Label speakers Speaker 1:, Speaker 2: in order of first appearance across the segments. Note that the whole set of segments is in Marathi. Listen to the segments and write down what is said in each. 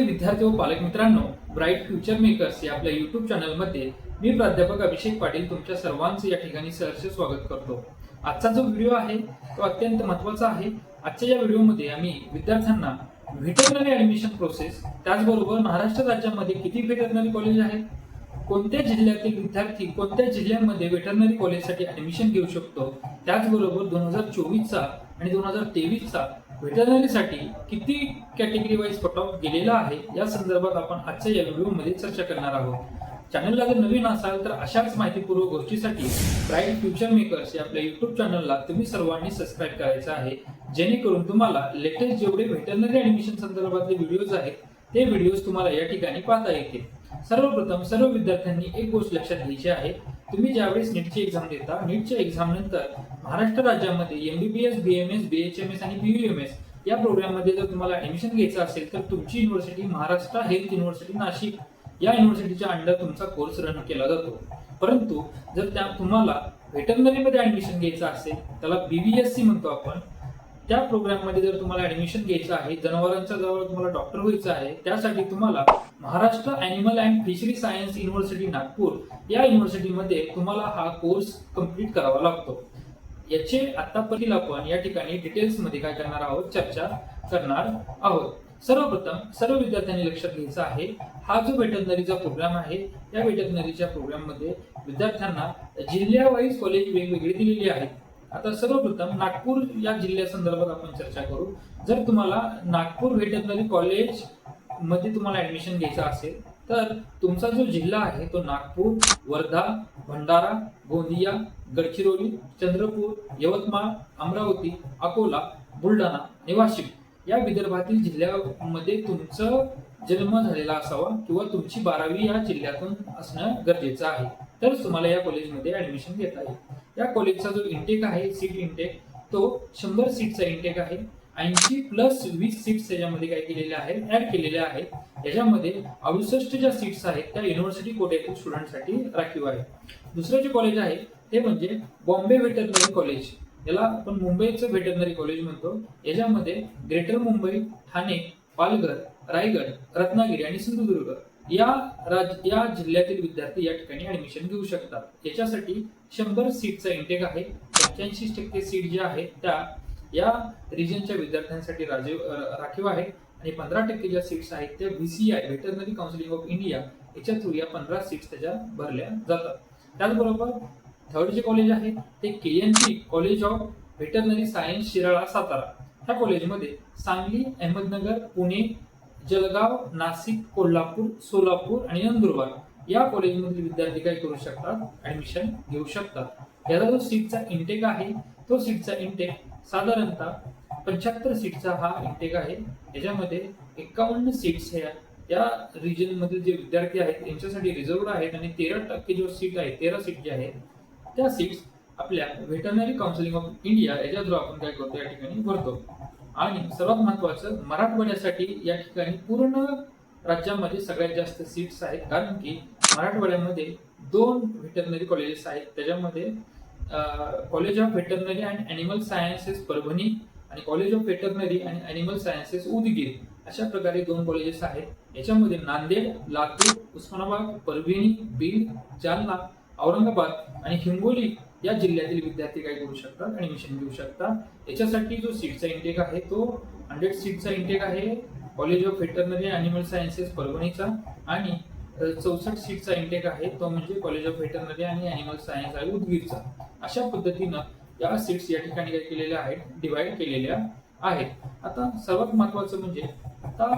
Speaker 1: प्रिय विद्यार्थी व पालक मित्रांनो ब्राईट फ्युचर मेकर्स या आपल्या युट्यूब चॅनलमध्ये मी प्राध्यापक अभिषेक पाटील तुमच्या सर्वांचं या ठिकाणी सहर्ष स्वागत करतो. आजचा जो व्हिडिओ आहे तो अत्यंत महत्त्वाचा आहे. आजच्या या व्हिडिओमध्ये आम्ही विद्यार्थ्यांना व्हेटरनरी ॲडमिशन प्रोसेस त्याचबरोबर महाराष्ट्र राज्यामध्ये किती व्हेटरनरी कॉलेज आहेत? कोणत्या जिल्ह्यातील विद्यार्थी कोणत्या जिल्ह्यामध्ये वेटरनरी कॉलेजसाठी ॲडमिशन घेऊ शकतो? त्याचबरोबर दोन हजार चोवीसचा आणि दोन हजार तेवीसचा वेटरनरीसाठी किती कॅटेगरी वाईज कट ऑफ गेलेला आहे? या संदर्भात आपण आजच्या या व्हिडिओमध्ये चर्चा करणार आहोत. चॅनलला जर नवीन असाल तर अशाच माहितीपूर्वक गोष्टीसाठी ब्राईट फ्युचर मेकर्स या आपल्या युट्यूब चॅनलला तुम्ही सर्वांनी सबस्क्राईब करायचं आहे. जेणेकरून तुम्हाला लेटेस्ट जेवढे व्हेटरनरी ॲडमिशन संदर्भातले व्हिडिओज आहेत ते व्हिडिओज तुम्हाला या ठिकाणी पाहता येतील. सर्वप्रथम सर्व विद्यार्थ्यांनी एक गोष्ट लक्षात घ्यायची आहे. तुम्ही ज्यावेळेस नीटची एक्झाम देता नीटच्या एक्झाम नंतर महाराष्ट्र राज्यामध्ये एमबीबीएस बीएमएस बीएचएमएस आणि बीयूएमएस या प्रोग्राममध्ये जर तुम्हाला ऍडमिशन घ्यायचं असेल तर तुमची university Maharashtra health university Nashik या युनिव्हर्सिटीच्या अंडर तुमचा कोर्स रन केला जातो. परंतु जर त्या तुम्हाला व्हेटरनरीमध्ये ऍडमिशन घ्यायचं असेल त्याला बीबीएससी म्हणतो आपण त्या प्रोग्राममध्ये जर तुम्हाला ऍडमिशन घ्यायचं आहे जनावरांच्या जवळ तुम्हाला डॉक्टर व्हायचं आहे त्यासाठी तुम्हाला Maharashtra animal and fishery science university Nagpur या युनिव्हर्सिटीमध्ये तुम्हाला हा कोर्स कंप्लीट करावा लागतो. याचे आतापर्यंत आपण या ठिकाणी डिटेल्समध्ये काय करणार आहोत चर्चा करणार आहोत. सर्वप्रथम सर्व विद्यार्थ्यांनी लक्षात घ्यायचं आहे हा जो वेटरनरीचा प्रोग्राम आहे या वेटनरीच्या प्रोग्राममध्ये विद्यार्थ्यांना जिल्ह्यावाईज कॉलेज वेगवेगळी दिलेली आहेत. आता सर्वप्रथम नागपूर या जिल्ह्यासंदर्भात आपण चर्चा करू. जर तुम्हाला नागपूर व्हेटरनरी कॉलेजमध्ये तुम्हाला ऍडमिशन घ्यायचं असेल तर तुमचा जो जिल्हा आहे तो नागपूर वर्धा भंडारा गोंदिया गडचिरोली चंद्रपूर यवतमाळ अमरावती अकोला बुलढाणा आणि वाशिम या विदर्भातील जिल्ह्यामध्ये तुमचं जन्म झालेला असावा किंवा तुमची बारावी या जिल्ह्यातून असणं गरजेचं आहे. तरच तुम्हाला या कॉलेजमध्ये ऍडमिशन घेता येईल. या कॉलेजचा जो इंटेक आहे सीट इंटेक तो शंभर सीटचा इंटेक आहे. ऐंशी प्लस वीस सीट्स त्याच्यामध्ये काय केलेल्या आहेत ऍड केलेल्या आहेत याच्यामध्ये अडुसष्ट ज्या सीट्स आहेत त्या युनिव्हर्सिटी कोट्यातील स्टुडंटसाठी राखीव आहे दुसरं जे कॉलेज आहे ते म्हणजे बॉम्बे व्हेटरनरी कॉलेज याला आपण मुंबईचं व्हेटरनरी कॉलेज म्हणतो. याच्यामध्ये ग्रेटर मुंबई ठाणे पालघर रायगड रत्नागिरी आणि सिंधुदुर्ग या राज या जिल्ह्यातील विद्यार्थी या ठिकाणी ऍडमिशन घेऊ शकतात. याच्यासाठी शंभर सीटचा इंटेक आहे. पंच्याऐंशी टक्के सीट ज्या आहेत त्या या रिजनच्या विद्यार्थ्यांसाठी राजीव राखीव आहेत आणि पंधरा टक्के ज्या सीट्स आहेत त्या B C I veterinary counselling of India याच्या थ्रू या पंधरा सीट्स त्याच्या भरल्या जातात. त्याचबरोबर थर्ड जे कॉलेज आहे ते K N P college of veterinary science Shirala Satara. ह्या कॉलेजमध्ये सांगली अहमदनगर पुणे जळगाव नाशिक कोल्हापूर सोलापूर आणि नंदुरबार या कॉलेजमधील विद्यार्थी काय करू शकतात? ऍडमिशन घेऊ शकतात. याचा जो सीटचा इंटेक आहे तो सीटचा इंटेक साधारणतः पंच्याहत्तर सीटचा हा इंटेक आहे. याच्यामध्ये एकावन्न सीट्स ह्या या रिजनमधील जे विद्यार्थी आहेत त्यांच्यासाठी रिझर्वड आहेत आणि तेरा टक्के जो सीट आहे तेरा सीट जे आहे त्या सीट्स आपल्या व्हेटरनरी काउन्सिलिंग ऑफ इंडिया याच्या थ्रू आपण काय करतो या ठिकाणी भरतो. आणि सर्वात महत्वाचं मराठवाड्यासाठी या ठिकाणी पूर्ण राज्यामध्ये सगळ्यात जास्त सीट्स आहेत. कारण की मराठवाड्यामध्ये दोन व्हेटरनरी कॉलेजेस आहेत. त्याच्यामध्ये college of veterinary and animal sciences Parbhani आणि college of veterinary and animal sciences Udgir. अशा प्रकारे दोन कॉलेजेस आहेत. याच्यामध्ये नांदेड लातूर उस्मानाबाद परभणी बीड जालना औरंगाबाद आणि हिंगोली या जिल्ह्यातील विद्यार्थी काय करू शकतात ऍडमिशन घेऊ शकतात. याच्यासाठी जो सीटचा इंटेक आहे तो हंड्रेड सीटचा इंटेक आहे. College of veterinary animal sciences परभणीचा आणि चौसष्ट सीटचा इंटेक आहे. तो म्हणजे कॉलेज ऑफ व्हेटरनरी आणि अॅनिमल सायन्स आहे उदगीरचा. अशा पद्धतीनं या सीट्स या ठिकाणी काय केलेल्या आहेत डिवाइड केलेल्या आहेत. आता सर्वात महत्वाचं म्हणजे आता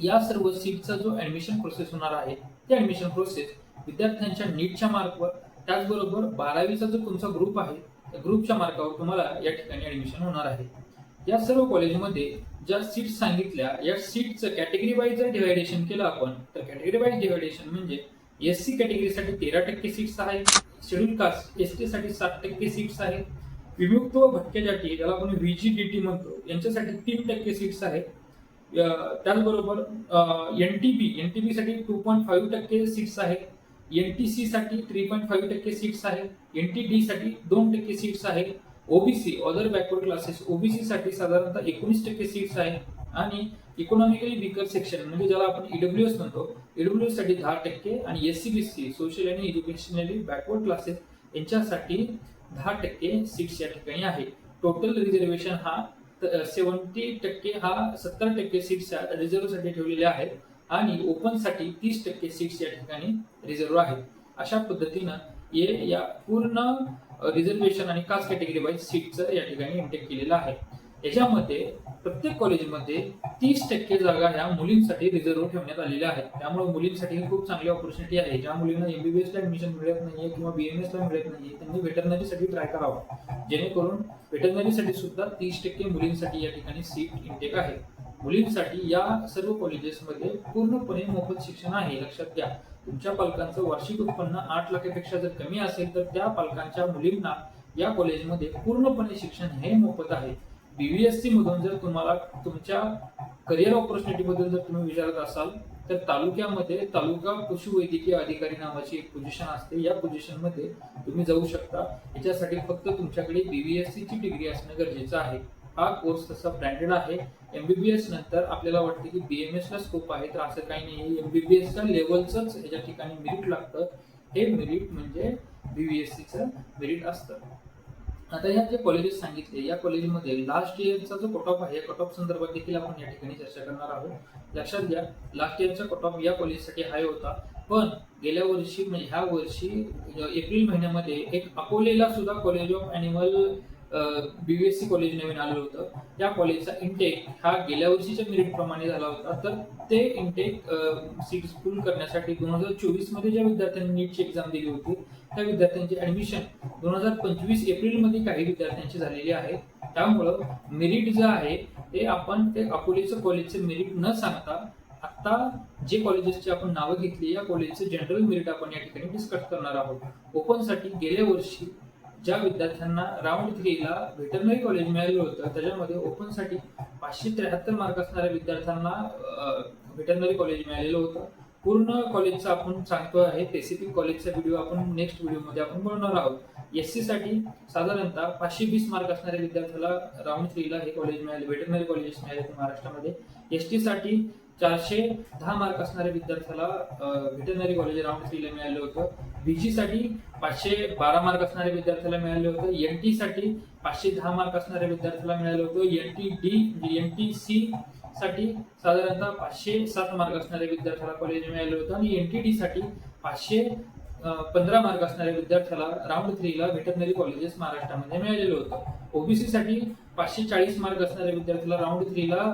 Speaker 1: या सर्व सीटचा जो ऍडमिशन प्रोसेस होणार आहे ते ऍडमिशन प्रोसेस विद्यार्थ्यांच्या नीटच्या मार्कवर त्याचबरोबर बारावीचा जो तुमचा ग्रुप आहे त्या ग्रुपच्या मार्कावर तुम्हाला या ठिकाणी ऍडमिशन होणार आहे. या सर्व कॉलेजमध्ये ज्या सीट्स सांगितल्या या सीटचं कॅटेगरी वाईज जर डिव्हायडेशन केलं आपण तर कॅटेगरी वाईज डिव्हायडेशन म्हणजे एस सी कॅटेगरीसाठी तेरा टक्के सीट्स आहेत शेड्यूल कास्ट एस टीसाठी सात टक्के सीट्स आहेत. विमुक्त व भटक्या जाती ज्याला आपण व्हीजीडीटी म्हणतो यांच्यासाठी तीन टक्के सीट्स आहेत. त्याचबरोबर N T B N T बीसाठी two point five टक्के सीट्स आहेत. एन टी सी साठी थ्री पॉईंट फाईव्ह टक्के सीट्स आहेत एन टी डी साठी दोन टक्के सीट्स आहेत OBC other backward classes OBC साठी साधारणतः एकोणीस टक्के सीट्स आहेत आणि इकॉनॉमिकली विकर सेक्शन म्हणजे ज्याला आपण ईडब्ल्यू एस म्हणतो ईडब्ल्यू एससाठी दहा टक्के आणि S C B C social आणि एज्युकेशनली बॅकवर्ड क्लासेस यांच्यासाठी दहा टक्के सीट्स या ठिकाणी आहे. टोटल रिझर्वेशन हा सेवन्टी टक्के हा सत्तर टक्के सीट्स रिझर्व्हसाठी ठेवलेले आहेत. आणि ओपनसाठी तीस टक्के सीट्स या ठिकाणी रिझर्व्ह आहेत. अशा पद्धतीनं ये या पूर्ण रिझर्वेशन आणि कास्ट कॅटेगरी वाईज सीटचं या ठिकाणी इंटेक केलेलं आहे. याच्यामध्ये प्रत्येक कॉलेजमध्ये तीस टक्के जागा ह्या मुलींसाठी रिझर्व्ह ठेवण्यात आलेल्या आहेत. त्यामुळे मुलींसाठी ही खूप चांगली ऑपॉर्च्युनिटी आहे. ज्या मुलींना एमबीबीएस ला ऍडमिशन मिळत नाहीये किंवा बीएमएसला मिळत नाहीये त्यांनी व्हेटरनरीसाठी ट्राय करावा. जेणेकरून व्हेटरनरीसाठी सुद्धा तीस टक्के मुलींसाठी या ठिकाणी सीट इंटेक आहे. मुलींसाठी या सर्व कॉलेजेसमध्ये पूर्णपणे मोफत शिक्षण आहे. लक्षात घ्या. तुमच्या पालकांचं वार्षिक उत्पन्न आठ लाखापेक्षा जर कमी असेल तर त्या पालकांच्या मुलींना या कॉलेजमध्ये पूर्णपणे शिक्षण हे मोफत आहे. बीबीएससी मधून जर तुम्हाला तुमच्या करिअर ऑपॉर्च्युनिटी बद्दल जर तुम्ही विचारत असाल तर तालुक्यामध्ये तालुका पशुवैद्यकीय अधिकारी नावाची एक पोझिशन असते. या पोझिशनमध्ये तुम्ही जाऊ शकता. याच्यासाठी फक्त तुमच्याकडे बीबीएससी ची डिग्री असणं गरजेचं आहे. हा कोर्स तसा ब्रँडेड आहे. एमबीबीएस नंतर आपल्याला वाटतं की बीएमएस एसला स्कोप आहे तर असं काही नाही. एमबीबीएस च्या लेवलच याच्या ठिकाणी मेरिट लागतं. हे मेरिट म्हणजे बीबीएससीचं मेरिट असतं. आता ह्या जे कॉलेजेस सांगितले या कॉलेजमध्ये लास्ट इयरचा जो कट ऑफ आहे कट ऑफ संदर्भात देखील आपण या ठिकाणी चर्चा करणार आहोत. लक्षात घ्या लास्ट इयरचा कट ऑफ या कॉलेजसाठी हाय होता. पण गेल्या वर्षी म्हणजे ह्या वर्षी एप्रिल महिन्यामध्ये एक अकोलेला सुद्धा college of animal BVSc college नवीन आलं होतं. त्या कॉलेजचा इंटेक हा गेल्या वर्षीच्या मेरिट प्रमाणे झाला होता. तर ते इंटेक सीट्स फुल करण्यासाठी दोन हजार चोवीसमध्ये ज्या विद्यार्थ्यांनी नीटची एक्झाम दिली होती त्या विद्यार्थ्यांची ऍडमिशन दोन हजार पंचवीस एप्रिलमध्ये काही विद्यार्थ्यांची झालेली आहे. त्यामुळं मेरिट जे आहे ते आपण ते अकोलेचं कॉलेजचं मेरिट न सांगता आता जे कॉलेजेसची आपण नावं घेतली या कॉलेजचे जनरल मेरिट आपण या ठिकाणी डिस्कस करणार आहोत. ओपनसाठी गेल्या वर्षी ज्या विद्यार्थ्यांना राऊंड थ्रीला व्हेटरनरी कॉलेज मिळालं होतं त्याच्यामध्ये ओपनसाठी पाचशे त्र्याहत्तर मार्क असणाऱ्या विद्यार्थ्यांना व्हेटरनरी कॉलेज मिळालेलं होतं. पूर्ण कॉलेजचं आपण सांगतो आहे स्पेसिफिक कॉलेजचा व्हिडिओ आपण नेक्स्ट व्हिडिओमध्ये आपण बोलणार आहोत. एस सी साठी साधारणतः पाचशे वीस मार्क असणाऱ्या विद्यार्थ्याला राऊंड थ्रीला हे कॉलेज मिळाले व्हेटरनरी कॉलेजेस मिळाले महाराष्ट्रामध्ये. एस टी साठी चारशे दहा मार्क असणाऱ्या विद्यार्थ्याला व्हेटरनरी कॉलेज राऊंड थ्रीला मिळालं होतं. बीजी साठी पाचशे बारा मार्क असणाऱ्या विद्यार्थ्याला मिळालं होतं. एन टी साठी पाचशे दहा मार्क असणाऱ्या विद्यार्थ्याला मिळालं होतं. N T D N T C साठी साधारणतः पाचशे सात मार्क असणाऱ्या विद्यार्थ्याला कॉलेज मिळालं होतं. आणि एन टी डी साठी पाचशे पंधरा मार्क असणाऱ्या विद्यार्थ्याला राऊंड थ्रीला व्हेटरनरी कॉलेजेस महाराष्ट्रामध्ये मिळालेलं होतं. ओबीसी साठी पाचशे चाळीस मार्क असणाऱ्या विद्यार्थ्याला राऊंड थ्रीला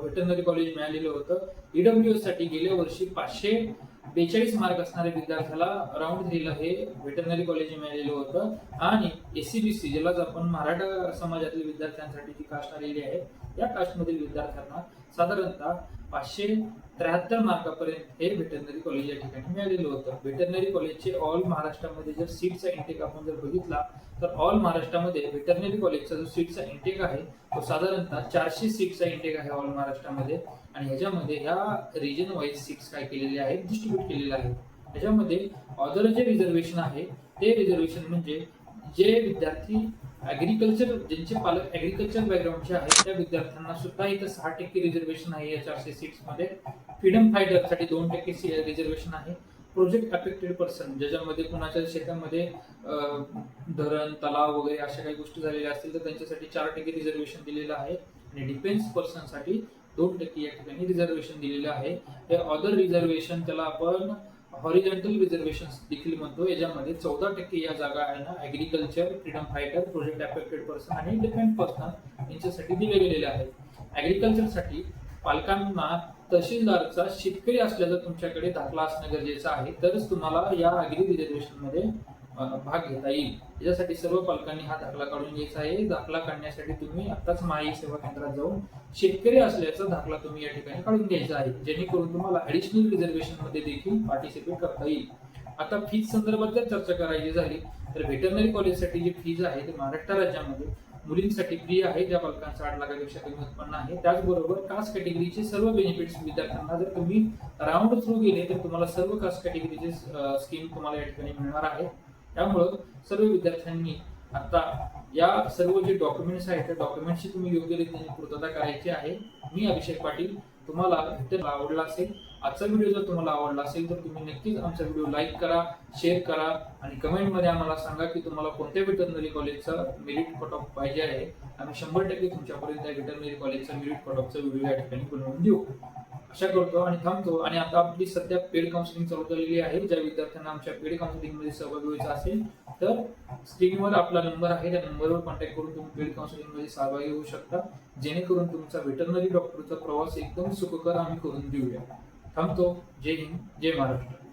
Speaker 1: व्हेटरनरी कॉलेज मिळालेलं होतं. ईडब्ल्यू एससाठी गेल्या वर्षी पाचशे बेचाळीस मार्क असणाऱ्या विद्यार्थ्याला राऊंड थ्रीला हे व्हेटरनरी कॉलेज मिळालेलं होतं. आणि एससीबीसी ज्याला आपण मराठा समाजातील विद्यार्थ्यांसाठी जी कास्ट आलेली आहे या कास्टमधील विद्यार्थ्यांना साधारणतः पाचशे त्र्याहत्तर मार्कापर्यंत हे व्हेटरनरी कॉलेज या ठिकाणी मिळालेलं होतं. व्हेटरनरी कॉलेजचे ऑल महाराष्ट्रामध्ये जर सीटचा इंटेक आपण जर बघितला तर ऑल महाराष्ट्रामध्ये व्हेटरनरी कॉलेजचा जो सीटचा इंटेक आहे तो साधारणतः चारशे सीटचा इंटेक आहे ऑल महाराष्ट्रामध्ये. आणि ह्याच्यामध्ये ह्या रिजन वाईज सीट्स काय केलेले आहेत डिस्ट्रीब्यूट केलेले आहेत. ह्याच्यामध्ये ऑदर जे रिझर्वेशन आहे ते रिझर्वेशन म्हणजे जे विद्यार्थी ॲग्रिकल्चर ज्यांचे पालक ॲग्रिकल्चर बॅकग्राऊंडचे आहेत त्या विद्यार्थ्यांना सुद्धा इथं सहा टक्के रिझर्वेशन आहे या चारशे सिक्समध्ये फ्रीडम फायटरसाठी दोन टक्के रिझर्वेशन आहे. प्रोजेक्ट अफेक्टेड पर्सन ज्याच्यामध्ये कुणाच्या शेतामध्ये धरण तलाव वगैरे अशा काही गोष्टी झालेल्या असतील तर त्यांच्यासाठी चार टक्के रिझर्वेशन दिलेलं आहे. आणि डिफेन्स पर्सनसाठी दोन टक्के या ठिकाणी रिझर्वेशन दिलेलं आहे. हे अदर रिझर्वेशन त्याला आपण हॉरिझॉन्टल रिझर्वेशन देखील म्हणतो याच्यामध्ये चौदा टक्के या जागा आहे ना agriculture freedom fighter project affected person आणि डिफेंड पर्सन यांच्यासाठी दिले गेलेले आहेत. ॲग्रिकल्चरसाठी पालकांना तहसीलदारचा शेतकरी असल्याचा तुमच्याकडे दाखला असणं गरजेचं आहे. तरच तुम्हाला या अग्री रिझर्वेशनमध्ये भाग घेता येईल. याच्यासाठी सर्व पालकांनी हा दाखला काढून घ्यायचा आहे. दाखला काढण्यासाठी तुम्ही आताच माई सेवा केंद्रात जाऊन शेतकरी असल्याचा दाखला तुम्ही या ठिकाणी काढून घ्यायचा आहे. जेणेकरून तुम्हाला ऍडिशनल रिझर्वेशनमध्ये देखील पार्टिसिपेट करता येईल. आता फीज संदर्भात जर चर्चा करायची झाली तर व्हेटरनरी कॉलेजसाठी जी फीज आहे ते महाराष्ट्र राज्यामध्ये मुलींसाठी फ्री आहे ज्या पालकांचं आठ लाखापेक्षा कमी उत्पन्न आहे. त्याचबरोबर कास्ट कॅटेगरीचे सर्व बेनिफिट्स विद्यार्थ्यांना जर तुम्ही राऊंड थ्रू गेले तर तुम्हाला सर्व कास्ट कॅटेगरीचे स्कीम तुम्हाला या ठिकाणी मिळणार आहे. त्यामुळं सर्व विद्यार्थ्यांनी आता या सर्व जे डॉक्युमेंट्स आहेत त्या डॉक्युमेंट्सची तुम्ही योग्य रीतीने पूर्तता करायची आहे. मी अभिषेक पाटील तुम्हाला आवडला असेल आजचा व्हिडिओ जर तुम्हाला आवडला असेल तर तुम्ही नक्कीच आमचा व्हिडिओ लाईक करा शेअर करा आणि कमेंटमध्ये आम्हाला सांगा की तुम्हाला कोणत्या वेटरनरी कॉलेजचा मेरिट कट ऑफ पाहिजे आहे. आम्ही शंभर टक्के तुमच्यापर्यंत त्या वेटरनरी कॉलेजचा मेरिट कट ऑफचा व्हिडिओ या ठिकाणी बनवून देऊ. आशा करतो आणि थांबतो. आणि आता आपली सध्या पेड काउन्सिलिंग चालू झालेली आहे. ज्या विद्यार्थ्यांना आमच्या पेड काउन्सिलिंगमध्ये सहभागी व्हायचा असेल तर स्क्रीनवर आपला नंबर आहे. त्या नंबरवर कॉन्टॅक्ट करून तुम्ही पेड काउन्सिलिंगमध्ये सहभागी होऊ शकता. जेणेकरून तुमचा व्हेटरनरी डॉक्टरचा प्रवास एकदम सुखकर आम्ही करून देऊया. थांबतो. जय हिंद. जय महाराष्ट्र.